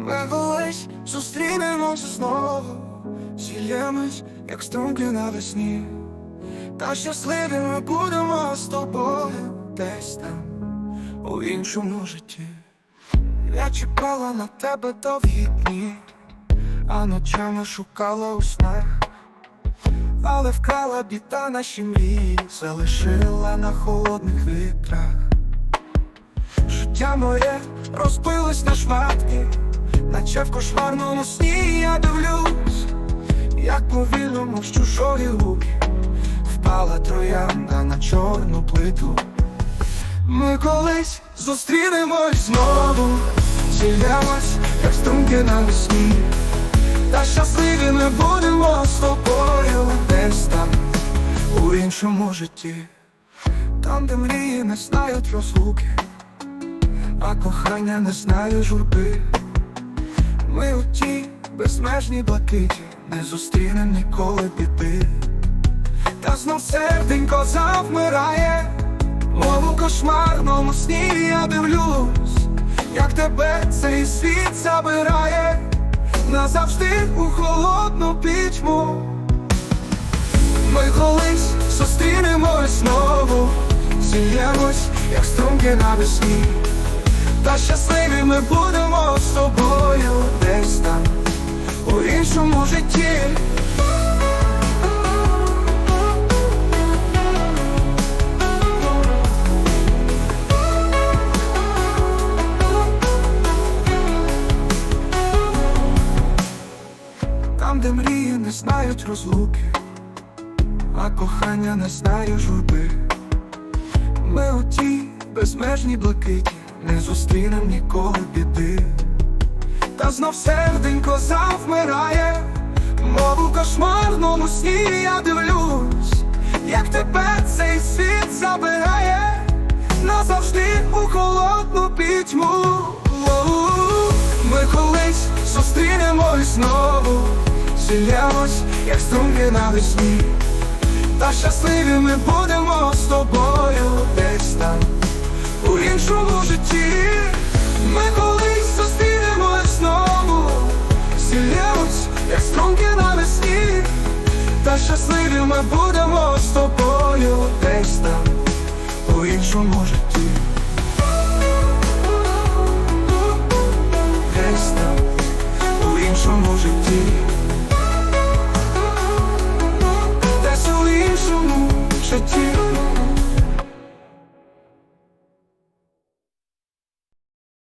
Ми колись зустрінемося знову, зільємось, як струнки навесні. Та щасливими будемо з тобою десь там, у іншому житті. Я чекала на тебе довгі дні, а ночами шукала у снах. Але вкрала біда наші мрії, залишила на холодних вітрах. Життя моє розбилось на шматки, наче в кошмарному сні я дивлюсь, як повільно мов з чужої руки впала троянда на чорну плиту. Ми колись зустрінемось знову, зільємось, як струнки навесні. Та щасливі ми будемо з тобою десь там, у іншому житті, там, де мрії не знають розлуки, а кохання не знає журби. Ми у тій безмежній блакиті не зустрінем ніколи біди. Та знов серденько завмирає, мов у кошмарному сні я дивлюсь, як тебе цей світ забирає назавжди у холодну пітьму. Ми колись зустрінемось знову, зільємось, як струнки навесні. Та щасливі ми будемо Де мрії не знають розлуки, а кохання не знає журби. Ми у тій безмежній блакиті не зустрінем ніколи біди. Та знов серденько завмирає, мов у кошмарному сні я дивлюсь, як тебе цей світ забирає назавжди у холодну пітьму. Ми колись зустрінемось знову, зільємось, як струнки навесні. Та щасливі ми будемо з тобою десь там, у іншому житті. Ми колись зустрінемось знову, зільємось, як струнки навесні. Та щасливі ми будемо